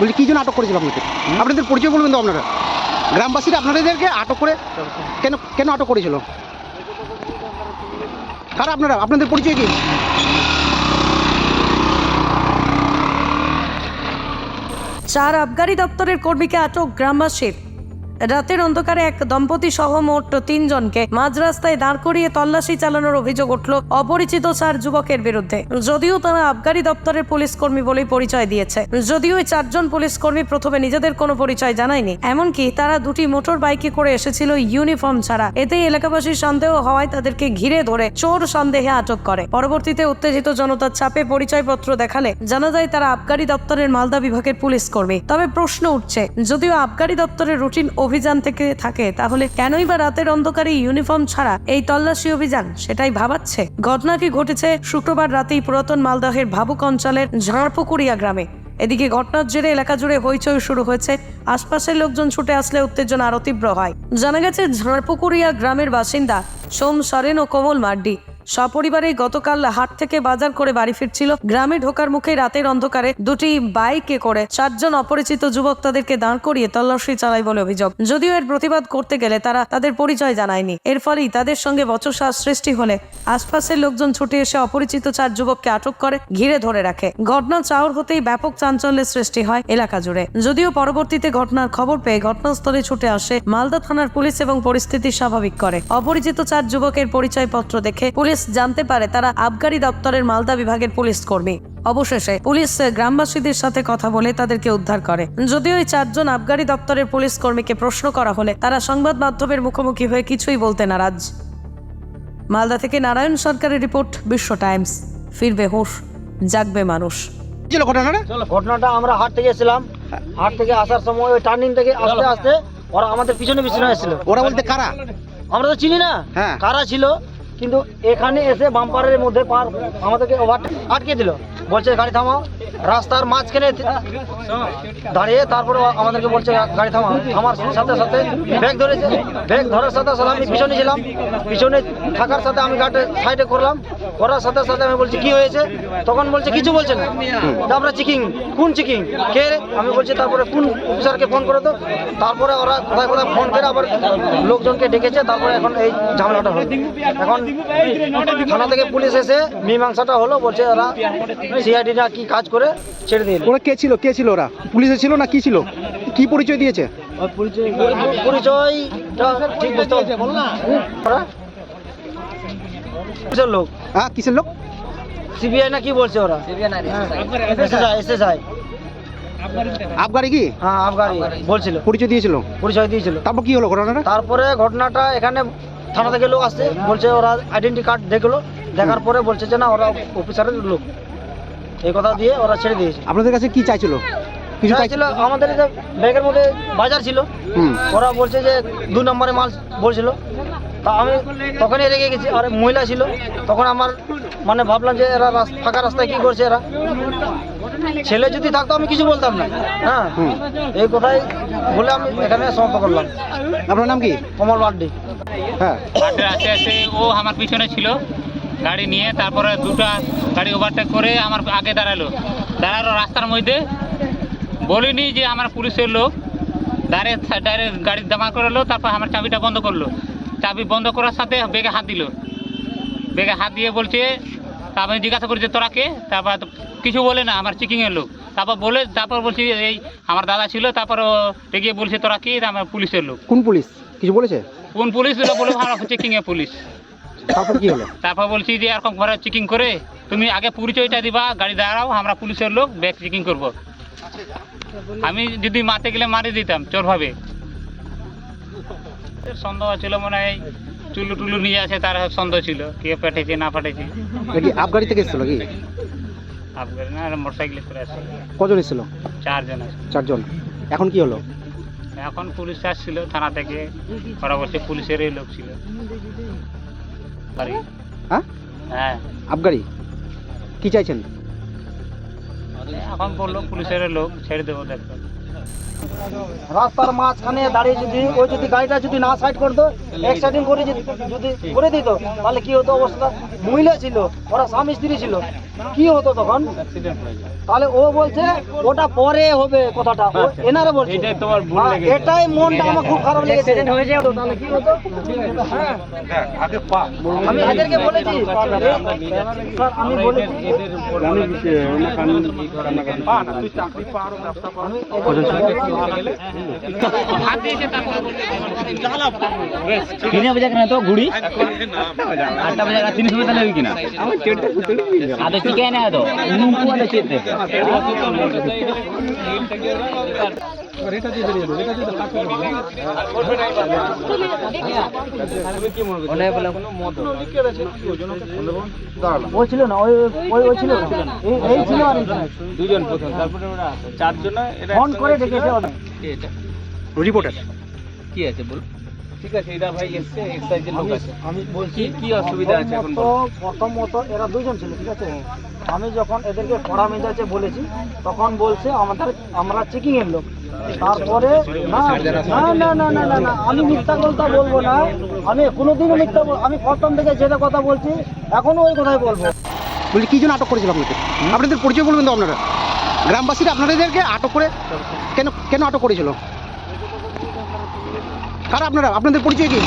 বলছি কী জন্য আটক করেছিল আপনাকে? আপনাদের পরিচয় বলবেন তো আপনারা। গ্রামবাসীরা আপনাদেরকে আটক করে কেন কেন আটক করেছিল? কারা আপনারা? আপনাদের পরিচয় কি? চার আবগারি দপ্তরের কর্মীকে আটক গ্রামবাসীর। রাতের অন্ধকারে এক দম্পতি সহ মোট তিনজনকে মাঝ রাস্তায় দাঁড় করিয়ে তল্লাশি চালানোর অভিযোগ উঠল অপরিচিত চার যুবকের বিরুদ্ধে। যদিও তারা আবগারি দপ্তরের পুলিশ কর্মী বলেই পরিচয় দিয়েছে। যদিও এই চারজন পুলিশ কর্মী প্রথমে নিজেদের কোনো পরিচয় জানায়নি। এমনকি তারা দুটি মোটর বাইকে করে এসেছিল ইউনিফর্ম ছাড়া। এতেই এলাকাবাসীর সন্দেহ হওয়ায় তাদেরকে ঘিরে ধরে চোর সন্দেহে আটক করে। পরবর্তীতে উত্তেজিত জনতার চাপে পরিচয়পত্র দেখালে জানা যায় তারা আবগারি দপ্তরের মালদা বিভাগের পুলিশ কর্মী। তবে প্রশ্ন উঠছে, যদিও আবগারি দপ্তরের রুটিন অভিযান থেকে থাকে, তাহলে কেনই বা রাতের অন্ধকারে ইউনিফর্ম ছাড়া এই তল্লাশি অভিযান? সেটাই ভাবাচ্ছে। ঘটনাটি ঘটেছে শুক্রবার রাতেই পুরাতন মালদহের ভাবুক অঞ্চলের ঝাড়পুকুরিয়া গ্রামে। এদিকে ঘটনার জেরে এলাকা জুড়ে হইচই শুরু হয়েছে। আশপাশের লোকজন ছুটে আসলে উত্তেজনা আরও তীব্র হয়। জানা গেছে, ঝাড়পুকুরিয়া গ্রামের বাসিন্দা সোম সরেন ও কোমল মার্ডি সপরিবারে গতকাল হাট থেকে বাজার করে বাড়ি ফিরছিল। গ্রামে ঢোকার মুখে রাতের অন্ধকারে দুটি বাইকে করে চারজন অপরিচিত যুবক তাদেরকে দাঁড় করিয়ে তল্লাশি চালায় বলে অভিযোগ। যদিও এর প্রতিবাদ করতে গেলে তারা তাদের পরিচয় জানায়নি। এর ফলেই তাদের সঙ্গে বচসা সৃষ্টি হলে আশপাশের লোকজন ছুটে এসে অপরিচিত চার যুবককে আটক করে, ঘিরে ধরে রাখে। ঘটনা চাউর হতেই ব্যাপক চাঞ্চল্যের সৃষ্টি হয় এলাকা জুড়ে। যদিও পরবর্তীতে ঘটনার খবর পেয়ে ঘটনাস্থলে ছুটে আসে মালদা থানার পুলিশ এবং পরিস্থিতি স্বাভাবিক করে। অপরিচিত চার যুবকের পরিচয়পত্র দেখে পুলিশ জানতে পারে তারা আবগারি দপ্তরের মালদা বিভাগের পুলিশ কর্মী। অবশেষে পুলিশ গ্রামবাসীদের সাথে কথা বলে তাদেরকে উদ্ধার করে। যদিও এই চারজন আবগারি দপ্তরের পুলিশ কর্মীকে প্রশ্ন করা হলে তারা সংবাদ মাধ্যমের মুখোমুখি হয়ে কিছুই বলতে নারাজ। মালদা থেকে নারায়ণ সরকারের রিপোর্ট বিশ্ব টাইমস। ফিরবে হুঁশ জাগবে মানুষ। ছিল ঘটনাটা? ঘটনাটা আমরা হাট থেকে এসেছিলাম। হাট থেকে আসার সময় ওই টার্নিং থেকে আস্তে আস্তে ওরা আমাদের পিছনে পিছনে এসেছিল। ওরা বলতে কারা? আমরা তো চিনি না। হ্যাঁ। কারা ছিল? কিন্তু এখানে এসে বাম্পারের মধ্যে পার আমাদেরকে ওভার আটকে দিল। বলছে, গাড়ি থামাও। রাস্তার মাঝখানে দাঁড়িয়ে তারপরে আমাদেরকে বলছে, গাড়ি থামাও। আমার সাথে সাথে ব্যাগ ধরেছে। ব্যাগ ধরার সাথে সাথে আমি পিছনে ছিলাম। পিছনে থাকার সাথে আমি গাড়ি সাইডে করলাম। করার সাথে সাথে আমি বলছি কি হয়েছে? তখন বলছে কিছু বলছে না। তা আমরা চেকিং কোন চেকিং? কে? আমি বলছি তারপরে কোন অফিসারকে ফোন করে তো? তারপরে ওরা কোথায় কোথায় ফোন করে আবার লোকজনকে ডেকেছে তারপরে এখন এই ঝামেলাটা হলো। এখন থানা থেকে পুলিশ এসে মীমাংসাটা হলো বলছে ওরা সিআইডিরা কি কাজ করে ছেড়ে দিয়ে ওরা কে ছিল? কে ছিল ওরা? পুলিশে ছিল না কি ছিল? কি পরিচয় দিয়েছে? পরিচয়টা ঠিক বুঝতে পারছি। ওরা কিসের লোক? হ্যাঁ কিসের লোক? সিবিআই না কি বলছে ওরা? এসএসআই। এসএসআই। আবগারি কি? হ্যাঁ আফগানি বলছিল। পরিচয় দিয়েছিল? পরিচয় দিয়েছিল। তারপর কি হলো ঘটনাটা? তারপরে ঘটনাটা এখানে থানা থেকে লোক আসছে। বলছে ওরা আইডেন্টি কার্ড দেখল। দেখার পরে বলছে যে না ওরা অফিসারের লোক। এই কথা দিয়ে ওরা ছেড়ে দিয়েছে। আপনাদের কাছে কি চাইছিল? কিছু চাইছিল আমাদের যে ব্যাগের মধ্যে বাজার ছিল। হুম। ওরা বলছে যে দু নম্বরে মাল বলছিল। তা আমি তখনই রেগে গেছি আর মহিলা ছিল। তখন আমার মানে ভাবলাম যে এরা রাস- ফাঁকা রাস্তায় কি করছে এরা? ছেলে যদি থাকতো আমি কিছু বলতাম না। হ্যাঁ? এই কথাই বলে আমি এখানে সমাপ্ত করলাম। আপনার নাম কি? কমল বার্ডি হ্যাঁ। হাটে আসতে আসতে ও আমার পিছনে ছিল। গাড়ি নিয়ে তারপরে দুটা গাড়ি ওভারটেক করে আমার আগে দাঁড়াল। দাঁড়াল রাস্তার মধ্যে। বলিনি যে আমার পুলিশের লোক। দাঁড়িয়ে ডাইরেক্ট গাড়ি দামা করল তারপর আমার চাবিটা বন্ধ করল। চাবি বন্ধ করার সাথে বেগে হাত দিল। বেগে হাত দিয়ে বলছে তারপর জিজ্ঞাসা করছি তোরা কে? তারপর কিছু বলে না আমার চেকিংয়ের লোক। তারপর বলে তারপর বলছি এই আমার দাদা ছিল। তারপর রেগে বলছে তোরা কি? আমার পুলিশের লোক। কোন পুলিশ? কিছু বলেছে? কোন পুলিশ ওটা বলে ভালো চেকিংয়ে পুলিশ। তারপর কি হলো? তারপর বলছি যে এরকম ঘরে চেকিং করে তুমি আগে পরিচয়টা দিবা গাড়ি দাঁড়াও আমরা পুলিশের লোক ব্যাগ চেকিং করব। আমি যদি মারতে গেলে মারি দিতাম চোর ভাবে সন্দেহ ছিল মনে হয় চুলু টুলু নিয়ে আছে তার সন্দেহ ছিল কে পাঠিয়েছে না পাঠিয়েছে। নাকি আবগারি থেকে এসেছিল কি আফগানি না মোটর সাইকেলে করে আসছে কজন এসেছিল? চারজন আছে চারজন। এখন কি হলো? এখন পুলিশ আসছিল থানা থেকে বলছে পুলিশেরই লোক ছিল। হ্যাঁ? হ্যাঁ। আবগারি কি চাইছেন? এখন বলল পুলিশের লোক ছেড়ে দেবো দেখো রাস্তার মাঝখানে দাঁড়িয়ে যদি ওই যদি গাড়িটা যদি না সাইড করতো এক সাইডিং করে যদি যদি করে দিত তাহলে কি হতো অবস্থা? মহিলা ছিল ওরা স্বামী স্ত্রী ছিল। কি হতো তখন? তাহলে ও বলছে ওটা পরে হবে কথাটা। ও- এনারা বলছে। এটাই মনটা আমার খুব খারাপ লেগেছে। তাহলে কি হতো? হ্যাঁ। আমি এদেরকে বলেছি। স্যার, আমি বলেছি। তিনে বাজে কেন তো ঘুড়ি আটটা বাজে তিন সময় তাহলে ওই কিনা আদে চিকে না তো নুকু আদে চেতে ছিল না ওই ওই ওই ছিল না। এই- এই ছিল আর দুজন প্রথম তারপরে ওরা চারজন ফোন করে ডেকেছে রিপোর্টার কি আছে বল ঠিক আছে এটা ভাই এসছে এক্সাইজের লোক আছে। আমি বলছি কি অসুবিধা আছে এখন তো প্রথমত এরা দুজন ছিল ঠিক আছে? আমি যখন এদেরকে কড়া মেজাজে বলেছি তখন বলছে আমাদের আমরা চেকিং এর লোক। তারপরে না না না না না না আমি মিথ্যা কথা বলব না। আমি কোনোদিনও মিথ্যা বল- আমি প্রথম থেকে যেটা কথা বলছি এখনও ওই কথাই বলব। বলছি কি জন্য আটক করেছিল আপনাকে? আপনাদের পরিচয় বলবেন তো আপনারা। গ্রামবাসীরা আপনাদেরকে আটক করে কেন কেন আটক করেছিল? কারা আপনারা? আপনাদের পরিচয় কি?